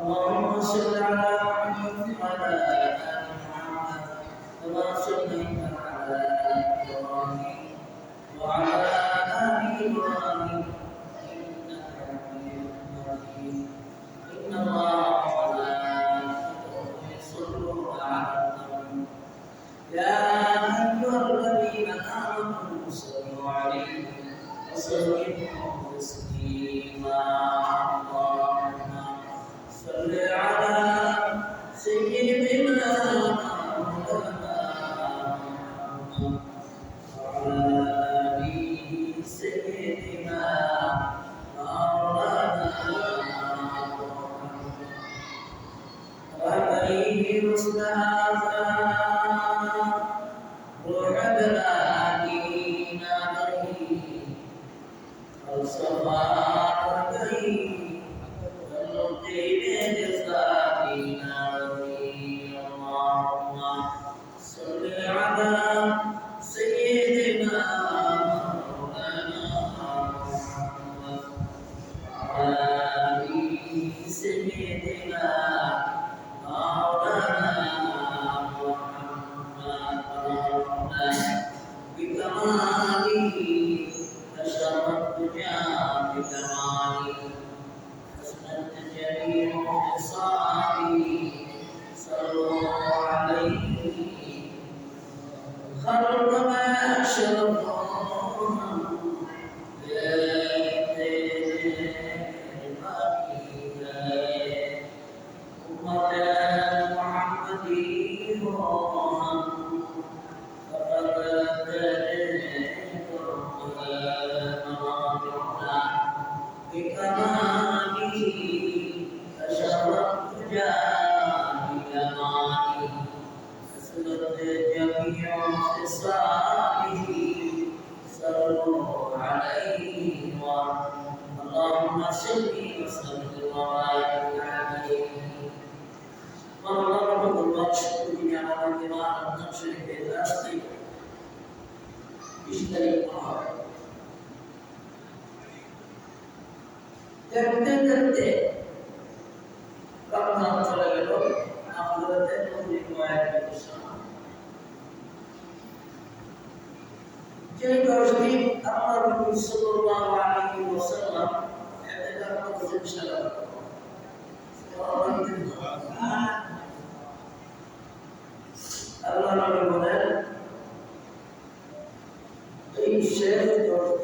اللهم صل على সেই দশ দিন আপনার নবী সাল্লাল্লাহু আলাইহি ওয়াসাল্লাম এতেকাফ করেছেন সালাত আল্লাহ নবী বলেন এই শেষ দশ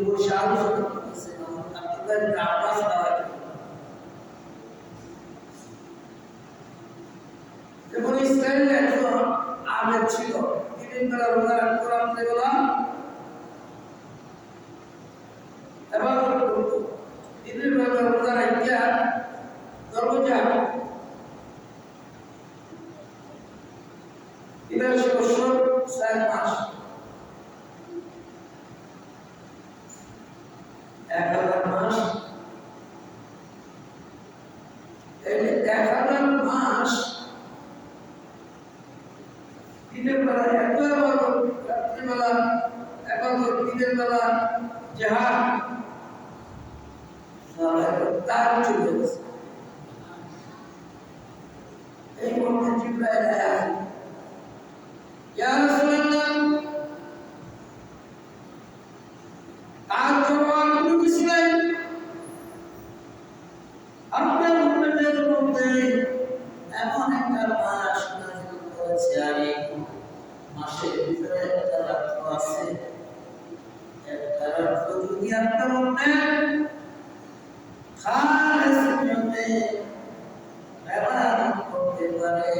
বসে আলোচনা ছিল তিনি বেলা রোজা রাখতে রাখতে গেলাম এবার দিনের বেলা রোজা এক হাজার মাস এই এক হাজার মাস দিনের বেলা একবার রাত্রিবেলা একবার দিনের বেলা জাহাজ তার চলে গেছে এই মর্মে জিব্রাইল আয়াত ইয়া রাসূলুল্লাহ আর জবান কোনো কিছু নাই আপনার উম্মতের মধ্যে এমন একটা মাস নাযিল করেছে আমি মাসের ভিতরে একটা রাত্র আছে একটা রাত্র যদি আপনার উম্মত খালেস নিয়মে ব্যবহার করতে পারে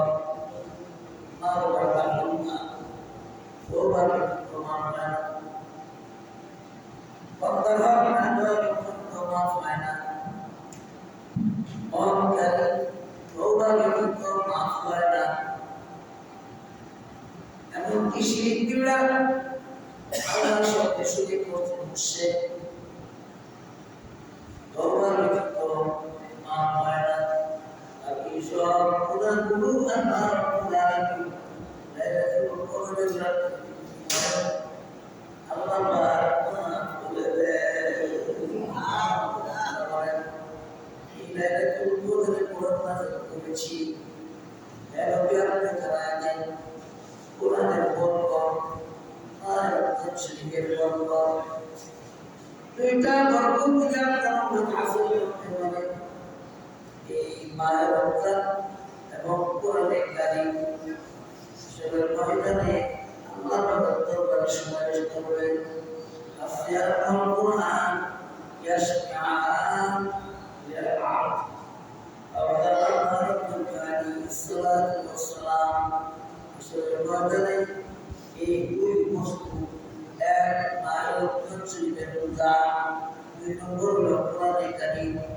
Oh. এই মায়ের রমজান এবং কোরআনের কারিম সেটার ময়দানে আল্লাহ পাকের দরবারে সুপারিশ করবেন আসিয়ার আল কোরআন ইয়াশফাআন লিল আবদ أولا ربك عليه الصلاة والسلام সেটার ময়দানে এই দুই বস্তু এক মায়ের শরীফের রোজা দুই নম্বর হলো কোরআনে কারিম যে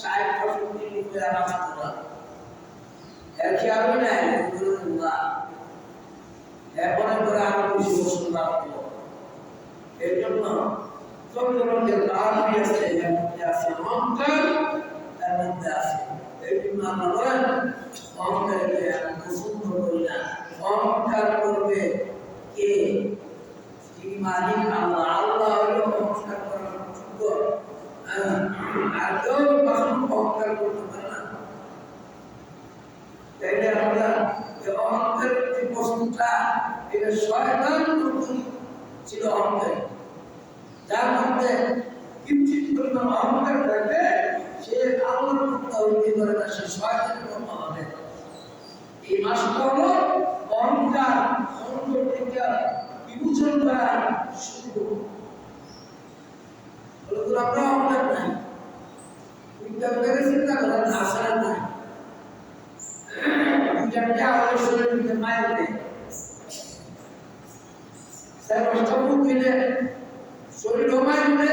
ষাট পঁয়ষট্টি রূপে আরাম করা এর খেয়াল নাই? এরপরে করে আরও বেশি বছর লাভ এর জন্য যে লাভ আছে, এর মধ্যে আছে অহংকার, এর মধ্যে আছে এই জন্য আমরা অহংকারকে আমি পছন্দ করি না। অহংকার করবে কে? যিনি মালিক আল্লাহ। আল্লাহ হলো অহংকার করার যোগ্য অহংকার অহংকার ছিল যার মধ্যে কিঞ্চিত অহংকার সে আল্লাহর হবে এই মাসটা হলো অহংকার অন্তর থেকে করা শুরু বলে আমরা অহংকার নাই দুইটা করে চিন্তা করেন আসলে নাই দুইটা আমাদের শরীরে মায়ের নেই সেটা দিলে শরীর ঘুমায় দিলে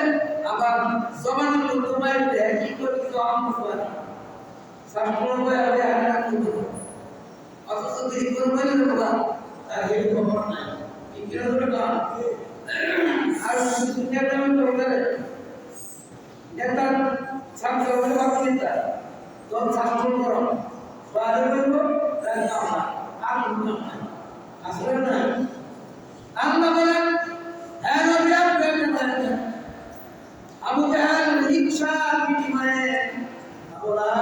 আবার জমান লোক ঘুমায় দিলে কি করে তো আমার পারে শাস্ত্র বই আমি আগে রাখতে দেবো অথচ দেরি করে বলে দেবো তার এই খবর নাই কি করে ধরে না আর দুনিয়াটা আমি তো বলে নেতা ছাত্র বলে বাকি নেতা তোর ছাত্র করো বাদে বলব তাই না আর আসলে না আল্লাহ বলেন হ্যাঁ নবী আপনি বলেন আবু জাহাল হিংসা বিনিময়ে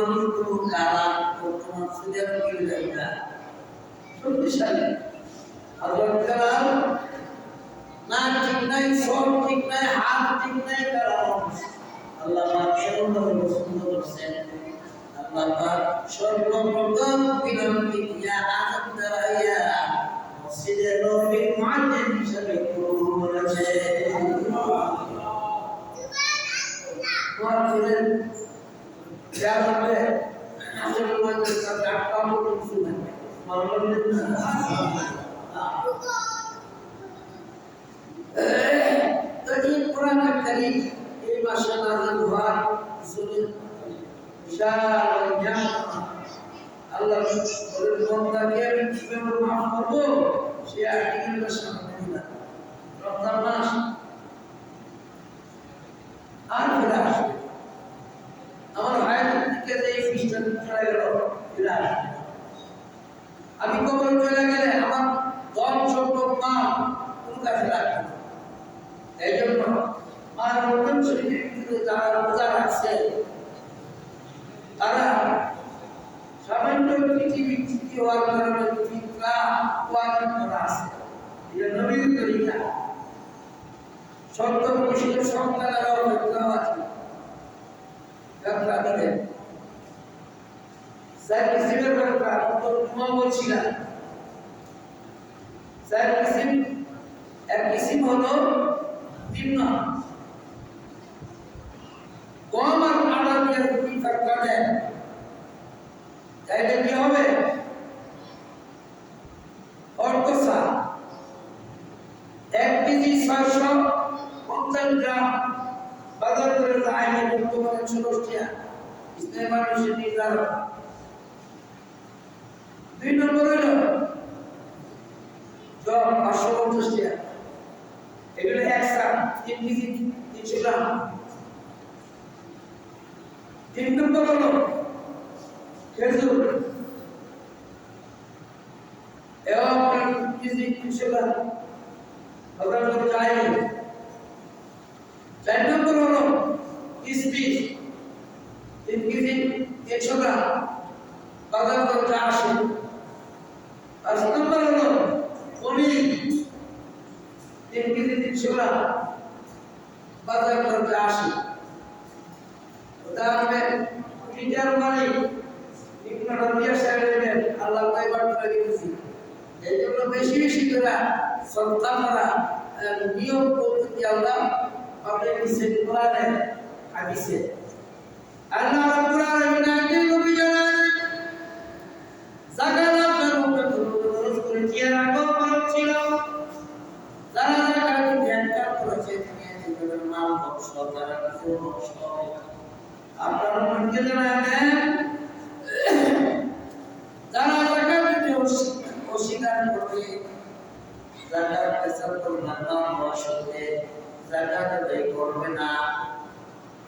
মানুষ কোনো কারা তোমার সুদের মিল যায় না শক্তিশালী। হযরত কালাম না ঠিক নাই সব ঠিক নাই হাত ঠিক নাই কারণ আল্লাহ পাক এমন ভাবে পছন্দ করছেন আল্লাহ পাক সর্বপ্রথম আনন্দ ইয়া মসজিদে নবী মুআজ্জিন হিসেবে কবুল করেছে মুআজ্জিন যা বলে আসলে মুআজ্জিন সাথে আটকা মতো শুনে মানলেন না তো এই কোরআন কারীম এই মাসে নাযিল হওয়ার সুযোগ বিশাল নিয়ামত আল্লাহ বলেন বান্দাকে আমি কীভাবে মাফ করব সে আর্টিকেলটা সামনে দিলাম রমজান মাস আর ফিরে আসবে আমার ভাইয়ের দিকে যে এই ফিসটা চলে গেল ফিরে আসবে আমি কবর চলে গেলে আমার ধন সম্পদ মা কোন কাছে রাখবে না এই জন্য মার রমজান শরীফের ভিতরে যারা রোজা রাখছে তারা সামান্য গম আর আটা তাইলে কি হবে অর্থসা এক কেজি ছয়শো পঞ্চাশ গ্রাম বাজার করে যায় না বর্তমানে ষোলোটিয়া ইসলাম মানুষের নির্ধারণ দুই নম্বর হইল জব পাঁচশো পঞ্চাশ টাকা এগুলো একসা তিন কেজি তিনশো গ্রাম তিন নম্বর হলো খেজুর এবং কেজি তিনশো গ্রাম ওটার মধ্যে চাই চার নম্বর হলো কিসমিস তিন কেজি তিনশো গ্রাম বাজার দরটা আসে পাঁচ নম্বর হলো পনির তিন কেজি তিনশো গ্রাম বাজার দরটা আসে উদাহরণে লিটার মানে ইকনোটা দিয়ে সাইড দেবেন আল্লাহ কয়বার করে দিয়েছি এই জন্য বেশি বেশি করে সন্তানরা নিয়ম পদ্ধতি আল্লাহ? নিচে কোরআনে হাদিসে। আল্লাহ রাব্বুল যারা যাকাত যারা অস্বীকার করবে না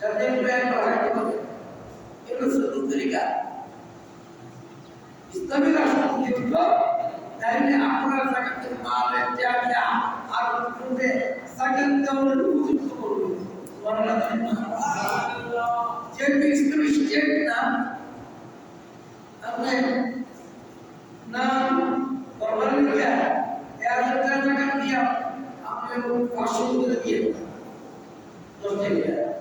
যাতে ব্যাংক বাড়াইতে পারে এগুলো শুধু তরিকা ইসলামী রাষ্ট্র কিন্তু তাইলে আপনারা জাকাতের মালের জায়গা আর উপরে জাকাত দেওয়ার উপযুক্ত করবেন যেহেতু ইসলামী স্টেট না আপনি নাম করবার লিখে এক হাজার টাকা দিয়ে আপনি পাঁচশো করে দিয়ে দশ টাকা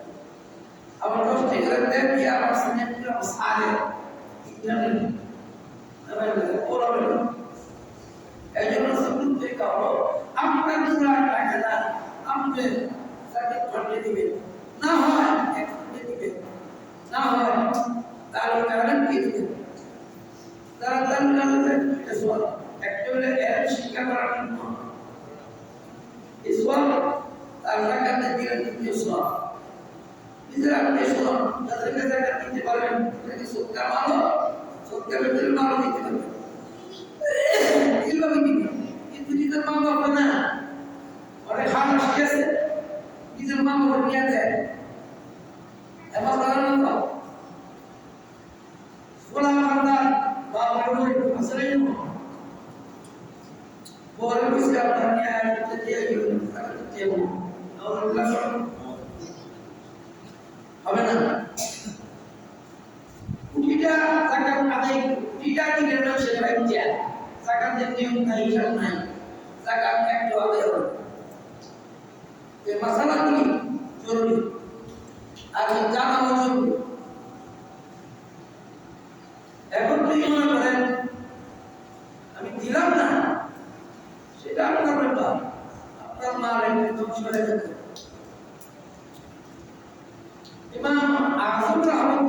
আবার দশ টাকা দেন দিয়ে আবার সিনেট সারে ইসলামী ওরা এই জন্য সুন্দর থেকে হলো আপনার পুরা টাকা না আপনি তাকে পাঠিয়ে দিবেন না হয় এক পাঠিয়ে দিবেন না হয় তাহলে কারণ কি দিবেন তারা তার কারণে নিজের আপনি ঈশ্বর তাদেরকে টাকা দিতে পারবেন যদি সত্যা ভালো সত্যা ভেতরে ভালো দিতে পারবেন কীভাবে দিবে। কিন্তু নিজের মা বাবা না। অনেক খাওয়া শিখেছে নিজের মা বাবা নিয়ে দেয় এবার কারণ না সোলা বা বড় আসলে বড় কিছু আপনার নিয়ে আসতে দিয়ে গেল তাহলে দেব হবে না কুটিটা জাকাত আদায় কুটিটা দিলে না সেটা ভাই জাকাতের নিয়ম নাই হিসাব নাই জাকাত একটু আদায় হবে এই মশালাগুলি জরুরি আর জানা জরুরি এখন তুই মনে করেন আমি দিলাম না সেটা আপনার ব্যাপার আপনার মা একদম সরে যেতে ইমাম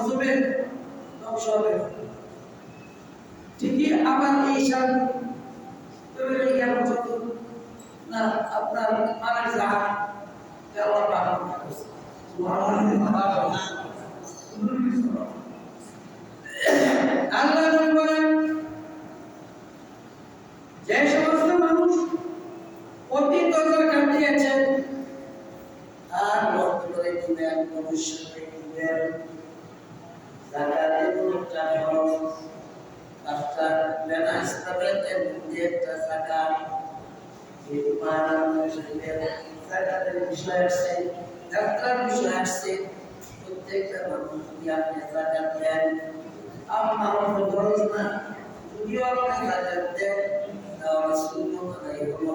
গজবের ধ্বংস হবে ঠিকই আবার এই হিসাব তবে আপনার জাহাজ আল্লাহ পাক আল্লাহ নবী বলেন যে সমস্ত মানুষ অতীত দরকার কাটিয়েছেন আর বর্তমানে দিবেন ভবিষ্যতে দিবেন জাকাতের একটা খরচ কাজটা লেনা ইসলামের মধ্যে একটা জাকাত এই মায়ার জাকাতের বিষয় আসছে যাত্রার বিষয় আসছে প্রত্যেকটা মানুষ যদি আপনি জাকাত দেন আপনার কোনো খরচ না যদিও আপনি জাকাত দেন তাহলে সুন্নত আদায় হলো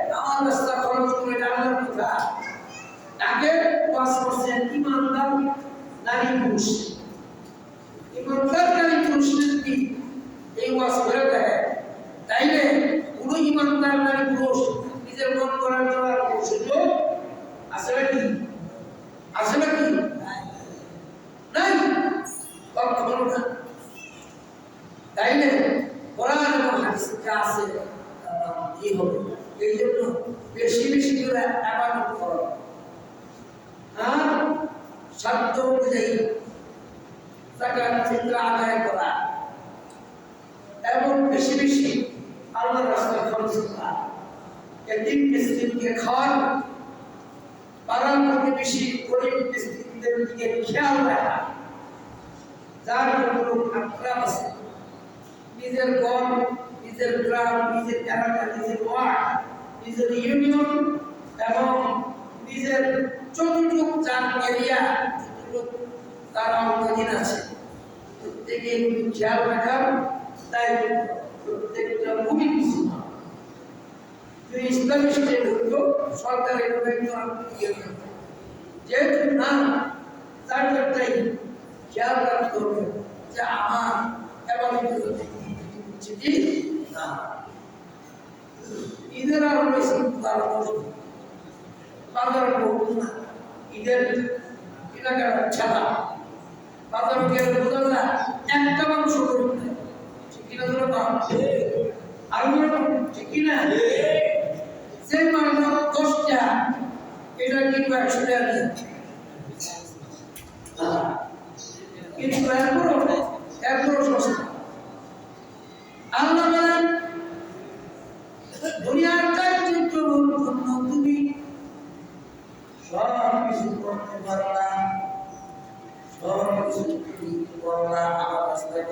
রাস্তা খরচ করে আল্লাহর কথা। তাকে ওয়াজ করছেন ইমানদার নারী পুরুষ। ইমানদার নারী পুরুষ যদি এই ওয়াজ করে দেয় তাইলে কোনো ইমানদার নারী পুরুষ নিজের মন করার দেওয়ার সুযোগ আছে নাকি? আছে নাকি? নাই। কখনো না। তাইলে কোরআন এবং হাদিসে যা আছে তা কি হবে? এই জন্য বেশি বেশি করে আবাদত করো। আর সাধ্য অনুযায়ী টাকা চিন্তা আদায় করা। এবং বেশি বেশি আল্লাহ রাস্তায় খরচ করা এদিন মিসকিনকে খাওয়ান। পাড়ার প্রতিবেশী গরিব মিসকিনদের দিকে খেয়াল রাখা। যার কোনো আক্রাম আছে। নিজের গম নিজের গ্রাম, নিজের এলাকা, নিজের ওয়ার্ড। নিজের ইউনিয়ন এবং নিজের চতুর্থ চার এরিয়া তার অবদান আছে। প্রত্যেকে খেয়াল রাখার তাই প্রত্যেকটা খুবই ইসলামী স্টেট ইয়ে যেহেতু না, তার খেয়াল রাখতে হবে যে আমার এবং না। ঈদের আরও বেশি বাজার ঈদের কেনাকাটা ছাড়া বাজার গিয়ে বোঝা যায় একটা মাংস করুন ঠিক কিনা ধরো আর ঠিক কিনা? যে মাংস দশটা এটা কিন্তু একশো টাকা। কিন্তু এরপরও এরপরও সস্তা আল্লাহ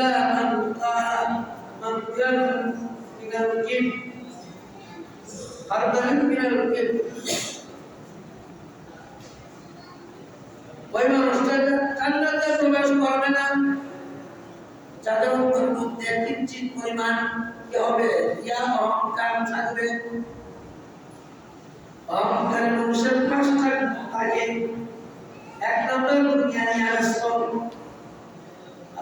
إلا من قال من كان من الجن خرجا من الجن ওই মানুষটা জান্নাতে প্রবেশ করবে না যাদের উপর মধ্যে কিঞ্চিত পরিমাণ কি হবে ইয়া অহংকার থাকবে অহংকার মানুষের পাঁচটা থাকে এক নম্বর দুনিয়ানি আলস্য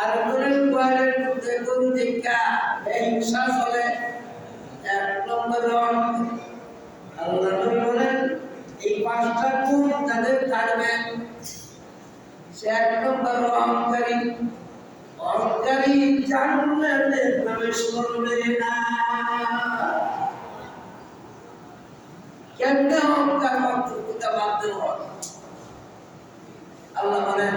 আর কোনের কোয়ালের মধ্যে কোন দিকটা এই হিংসা চলে এক নম্বর আল্লাহ বলেন, এই পাঁচটা গুণ তাদের থাকবে, সে এক নম্বর অহংকারী অহংকারী জান্নাতে প্রবেশ করবে না। কেমনে অহংকার মাত্রটা বাধ্য হয় আল্লাহ বলেন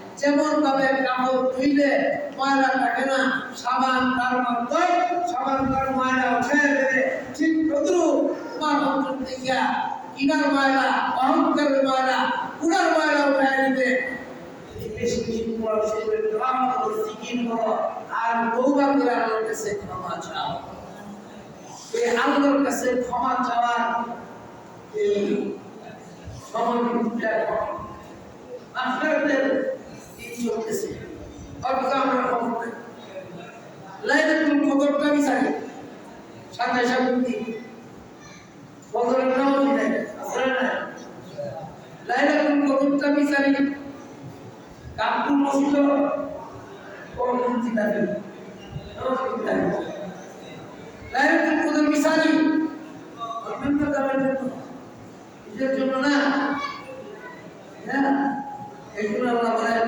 যেমন ভাবে কাপড় ধুইলে ময়লা থাকে না, সাবান, তার মধ্যে সাবান, তার ময়লা উঠে দেবে ঠিক তদ্রুপ তোমার অন্তর থেকে ময়লা, অহংকারের ময়লা পুরার ময়লা উঠে করো আর কাছে ক্ষমা চাও এই কাছে ক্ষমা এই দিন চলতেছে অথচ আমরা খবর নাই? লাইলাতুল কদরটা বিচারি সাথে সাথে দিন কদরের জন্য। নিজের জন্য না। হ্যাঁ এই জন্য আল্লাহ বলেন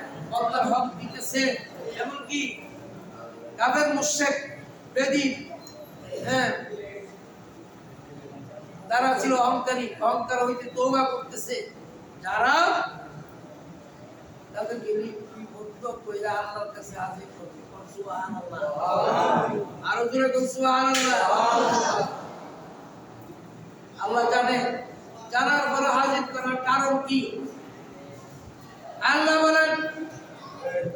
আল্লাহ হক দিতেছে, এমনকি কাদের মুশরিক বেদিন হ্যাঁ তারা ছিল অহংকারী, অহংকার হইতে তৌবা করতেছে। যারা তাদেরকে লিপিবদ্ধ কইরা আল্লাহর কাছে হাজির করবে আরও জোরে আল্লাহ জানে, জানার পরে হাজির করার কারণ কি? আল্লাহ বলেন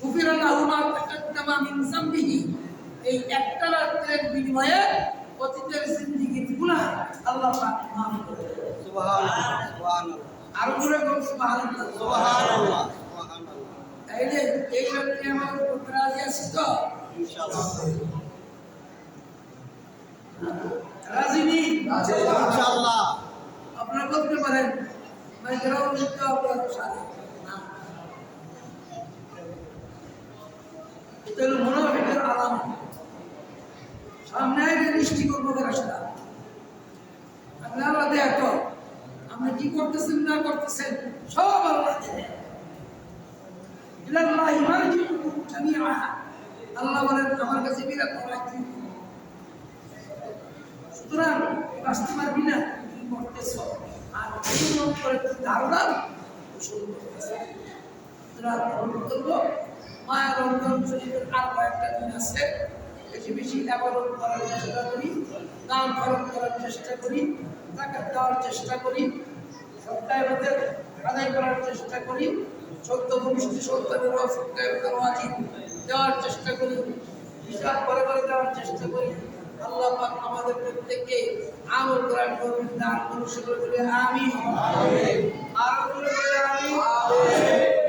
গুফিরা লাহু আপনারা বলতে পারেন মানে আপনার সাথে এটা মুনাফিকের আলাম। সামনে দৃষ্টি করব ফেরেশতা আপনি আল্লাহ দেখো আপনি কি করতেছেন, না করতেছেন, সব আল্লাহ আল্লাহ বলেন, আমার কাছে বিরাট সুতরাং, বাঁচতে পারবি না কি করতেছ আর করে ধারণা শুরু করতেছ। করব মায়ের রমজান শরীফের আর কয়েকটা দিন আছে। বেশি বেশি আবাদত করার চেষ্টা করি দান খরচ করার চেষ্টা করি টাকা দেওয়ার চেষ্টা করি সপ্তাহে মধ্যে আদায় করার চেষ্টা করি সত্য ভূমিষ্ঠি সন্তানের সপ্তাহে ওয়াজিব দেওয়ার চেষ্টা করি হিসাব করে করে দেওয়ার চেষ্টা করি। আল্লাহ পাক আমাদের প্রত্যেককে আমল করার তৌফিক দান বলে আমিন। আমিন। আর বলে আমিন।